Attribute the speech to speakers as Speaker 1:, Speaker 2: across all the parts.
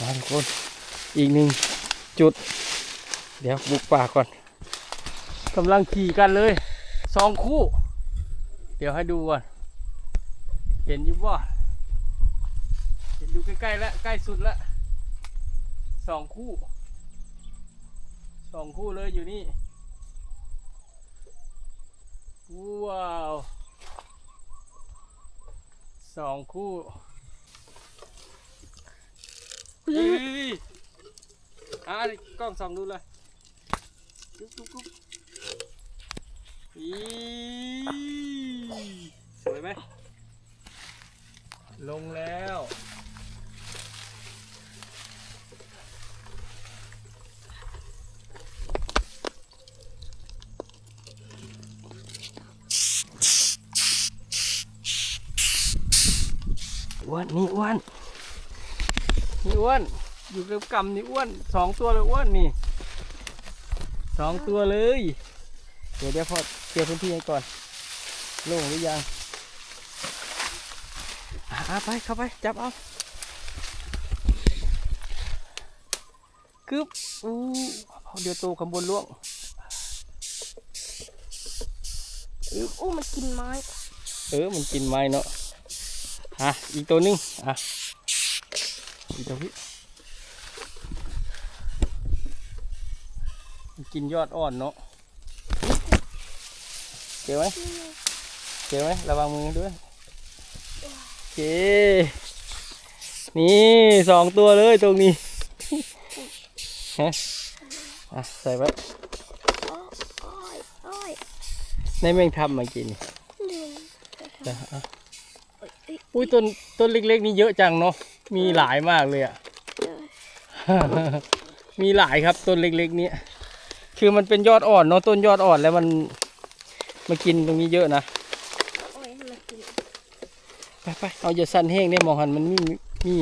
Speaker 1: มาทุกคนอีกหนึ่งจุด เดี๋ยวบุกป่าก่อนกำลังขี่กันเลยสองคู่ เดี๋ยวให้ดูก่อนเห็นอยู่ว่าเห็นดูใกล้ๆแล้วใกล้สุดแล้วสองคู่สองคู่เลยอยู่นี่ว้าวสองคู่ เฮ้ยอะนี่กล้องส่องดูเลยกุ๊บกุ๊บกุ๊บอีสวยไหมลงแล้วอ้วนนี่อ้วน นี่อ้วน อยู่กับกำนี่อ้วนสองตัวเลยอ้วนนี่สองตัวเลย เดี๋ยวเดี๋ยวพอเคลียร์พื้นที่ให้ก่อน โล่งหรือยังอะอะไปเข้าไปจับเอากึบอู้เอาเดี๋ยวโตข้างบนล่วงอึบ
Speaker 2: โอ้มันกินไม้
Speaker 1: เออ มันกินไม้เนาะ อะ อีกตัวหนึง อะ อีกตัวพี่มันกินยอดอ่อนเนาะเจอไหมเจอไหมระวังมือด้วยโอเคนี่สองตัวเลยตรงนี้ฮะอะใส่ไว้
Speaker 2: อ้อยอ้อยอ้อย
Speaker 1: ในแมงทำมากินนี่
Speaker 2: ลืม
Speaker 1: จ้ะอะอุ้ยต้นต้นเล็กๆนี่เยอะจังเนาะ มีหลายมากเลยอะ มีหลายครับต้นเล็กๆเนี้คือมันเป็นยอดอ่อนเนาะต้นยอดอ่อนแล้วมันมากินตรงนี้เยอะนะ
Speaker 2: อ้อยให้มันกิน
Speaker 1: ไปไปเอาอย่าสั้นแห้งได้มองหันมันมีมี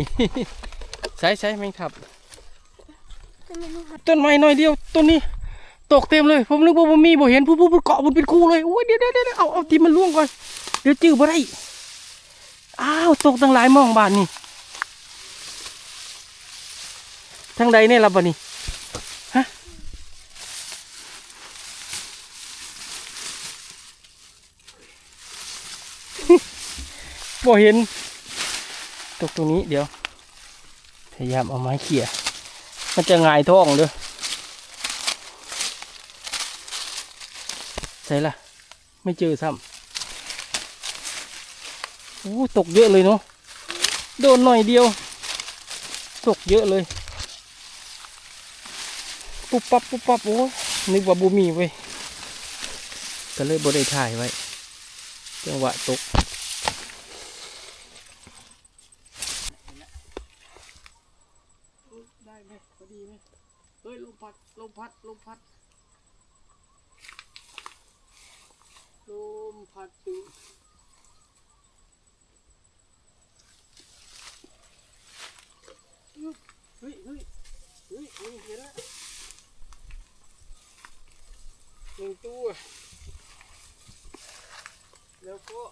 Speaker 1: ใช้ใช้แมงทับ
Speaker 2: จะไม่รู้หัด
Speaker 1: ต้นไม้น้อยเดียวต้นนี้ ตกเต็มเลย ผมนึกว่าผมมีบ่เห็นผู้ผู้เกาะมันเป็นคู่เลยโอ้ยเดี๋ยวเดี๋ยวเดี๋ยวเอาเอาที่มันล่วงก่อนเดี๋ยวจื้อบ่ได้อ้าวตกตั้งหลายหมองบานนี่ ทั้งใดเนี่ยล่ะบ่นี่ฮะบ่เห็น ตกตรงนี้เดี๋ยว พยายามเอาไม้เขี่ยมันจะงายท้องเด้อใช่ละไม่เจอซ้ำโอ้ตกเยอะเลยเนาะโดนหน่อยเดียว ตกเยอะเลย ปุ๊บปั๊บปุ๊บปั๊บโอ้ยนึกว่าบูมีไว้ยก็เลยบ่ได้ถ่ายไว้จังหวะตกได้ไหมพอดีไหมเฮ้ยลมพัดลมพัดลมพัดลมพัดอยู่อึ๊บเฮ้ยเฮ้ยเฮ้ยเฮ้ยเห็นแล้วหนึ่งตัว แล้วก็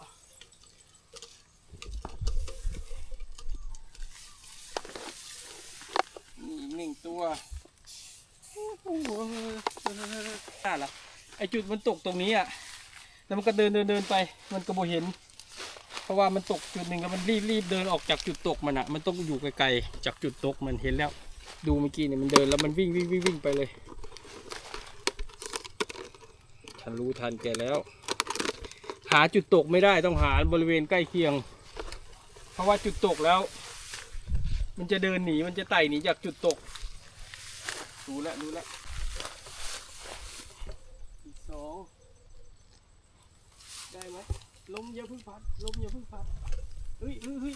Speaker 1: นี่อีกหนึ่ง ตัวโอ้โหน่าละไอจุดมันตกตรงนี้อะ แล้วมันก็เดินเดินเดินไป มันก็บ่เห็น เพราะว่ามันตกจุดหนึ่งแล้วมันรีบรีบเดินออกจากจุดตกมันอะ มันต้องอยู่ไกลๆจากจุดตกมันเห็นแล้ว ดูเมื่อกี้เนี่ยมันเดินแล้วมันวิ่งวิ่งวิ่งวิ่งไปเลย ฉันรู้ทันแกแล้ว หาจุดตกไม่ได้ต้องหาบริเวณใกล้เคียง เพราะว่าจุดตกแล้ว มันจะเดินหนีมันจะไต่หนีจากจุดตก รู้แล้วรู้แล้วอีกสองได้ไหมลมอย่าพึ่งพัดลมอย่าพึ่งพัดเฮ้ยเฮ้ยเฮ้ย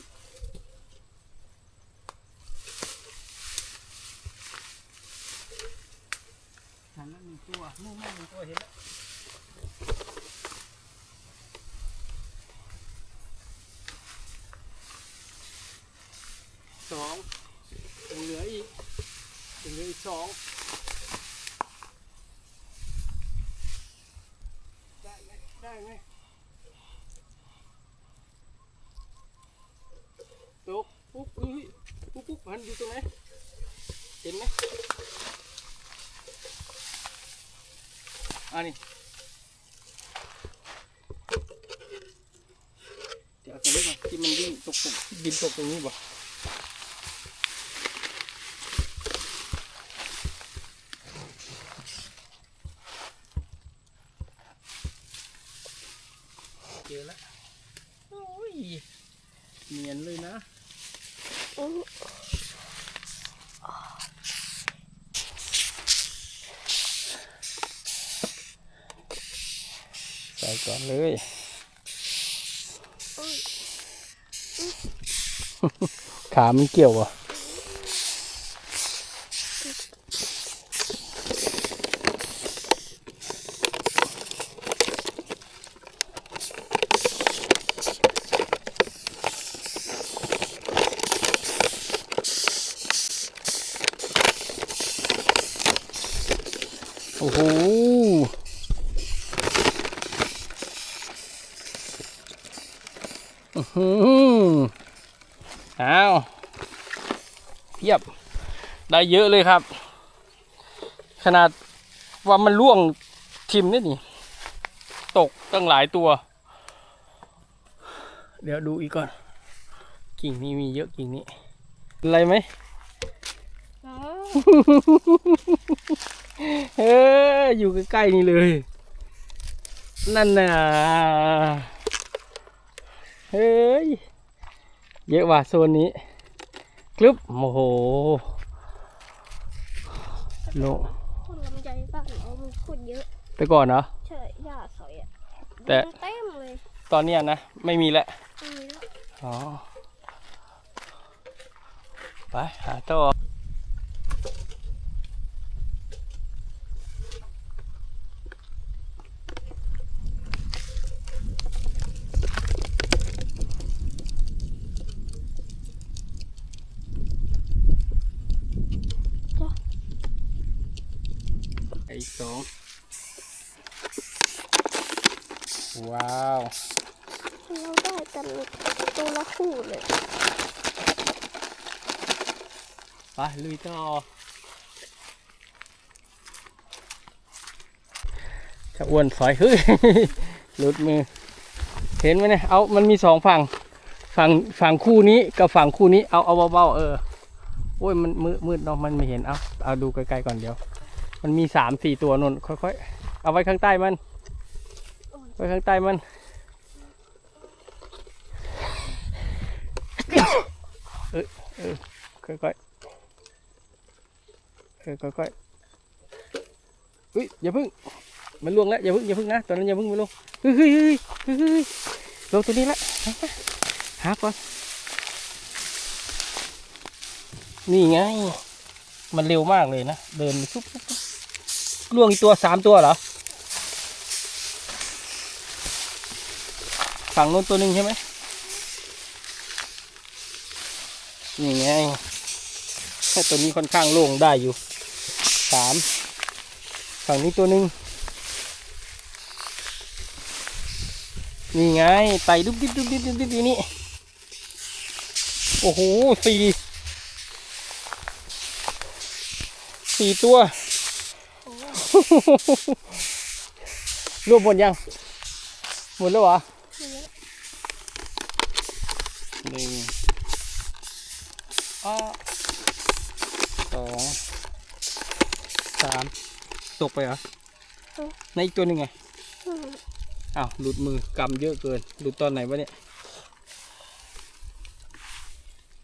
Speaker 1: หันแล้วหนึ่งตัวนู่นนั่หนึ่งตัวเห็นแล้วสองเหลืออีกยังเหลืออีก สองได้ไหมได้ไหมตกปุ๊บเฮ้ยปุ๊บปุ๊บหันอยู่ตรงไหนเห็นไหมอันนี้เดี๋ยวเอาตรงนี้ก่อนที่มันวิ่งตกตกบินตกตรงนี้บ่ เจอแล้วโอ้ยเนียนเลยนะ
Speaker 2: อื้อ
Speaker 1: ใส่ก่อนเลย
Speaker 2: อุ้ย
Speaker 1: ขามันเกี่ยวอะ อ้โหอื้อหืออ้าวเพียบ ได้เยอะเลยครับ ขนาดว่ามันล่วงทิมนี่นี่ ตกตั้งหลายตัว เดี๋ยวดูอีกก่อน กิ่งนี้มีเยอะกิ่งนี้ อะไรไหม
Speaker 2: อ๋อ
Speaker 1: เอ ออยู่ใกล้ๆนี่เลย นั่นน่ะเฮ้ย เยอะว่ะโซนนี้กลึบโอ้โหโล
Speaker 2: คนลำไยบ้านเรามันพูดเยอะ
Speaker 1: ไปก่อนเหรอ
Speaker 2: ใช่หญ้าสอยอะ
Speaker 1: แต่
Speaker 2: เต็มเลย
Speaker 1: ตอนเนี้ยนะ ไม่มีแล้ว
Speaker 2: ไม่มีแล้ว
Speaker 1: อ๋อ ไป หาต่อ อีกสองว้าว
Speaker 2: เราได้กันตัวละคู่เลย
Speaker 1: ไปลุยต่อถ้าอ้วนสอยเฮ้ยหลุดมือ เห็นไหมเนี่ยเอามันมีสองฝั่งฝั่งฝั่งคู่นี้กับฝั่งคู่นี้เอาเอาเบาๆเออโอ้ยมันมืดมืดเนาะมันไม่เห็นเอาเอาดูไกลๆก่อนเดี๋ยว มันมีสามสี่ตัวนนค่อยๆ เอาไว้ข้างใต้มัน ไว้ข้างใต้มัน เออเออค่อยๆ เออค่อยๆอุ้ยอย่าพึ่ง มันล่วงแล้วอย่าพึ่งอย่าพึ่งนะตอนนั้นอย่าพึ่งมันลงเฮ้ยเฮ้ยเฮ้ยเฮ้ยเฮ้ยลงตัวนี้ละหาก่อน นี่ไง มันเร็วมากเลยนะ เดินปุ๊บปุ๊บปุ๊บ ล่วงอีกตัวสามตัวเหรอ ฝั่งโน้นตัวหนึ่งใช่ไหมนี่ไงแค่ตัวนี้ค่อนข้างโล่งได้อยู่สามฝั่งนี้ตัวหนึ่งนี่ไงไต่ดุ๊บดิ๊บดุ๊บดิ๊บดุ๊บดิ๊บอยู่นี่โอ้โหสี่สี่ตัว รวมหมดยัง หมดแล้วเหรอหนึ่งสองสามตกไปเหรอ ในอีกตัวหนึ่งไง
Speaker 2: อ้า
Speaker 1: วหลุดมือกำเยอะเกิน หลุดตอนไหนวะเนี่ย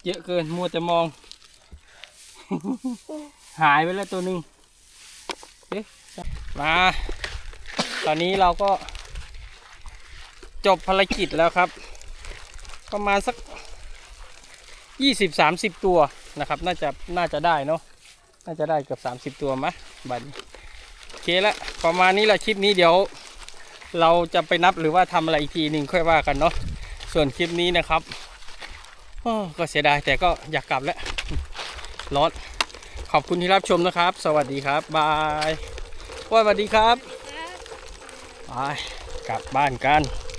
Speaker 1: เยอะเกินมัวแต่มอง หายไปแล้วตัวหนึ่ง มา ตอนนี้เราก็ จบภารกิจแล้วครับ ประมาณสักยี่สิบสามสิบตัวนะครับ น่าจะน่าจะได้เนาะน่าจะได้เกือบสามสิบตัวมะบันโอเคละประมาณนี้แหละคลิปนี้เดี๋ยว เราจะไปนับหรือว่าทำอะไรอีกทีหนึ่งค่อยว่ากันเนาะส่วนคลิปนี้นะครับก็เสียดายแต่ก็อยากกลับแล้วร้อนขอบคุณที่รับชมนะครับ สวัสดีครับ บาย ว่าสวัสดีครับ
Speaker 2: ครับ
Speaker 1: ไปกลับบ้านกัน
Speaker 2: ค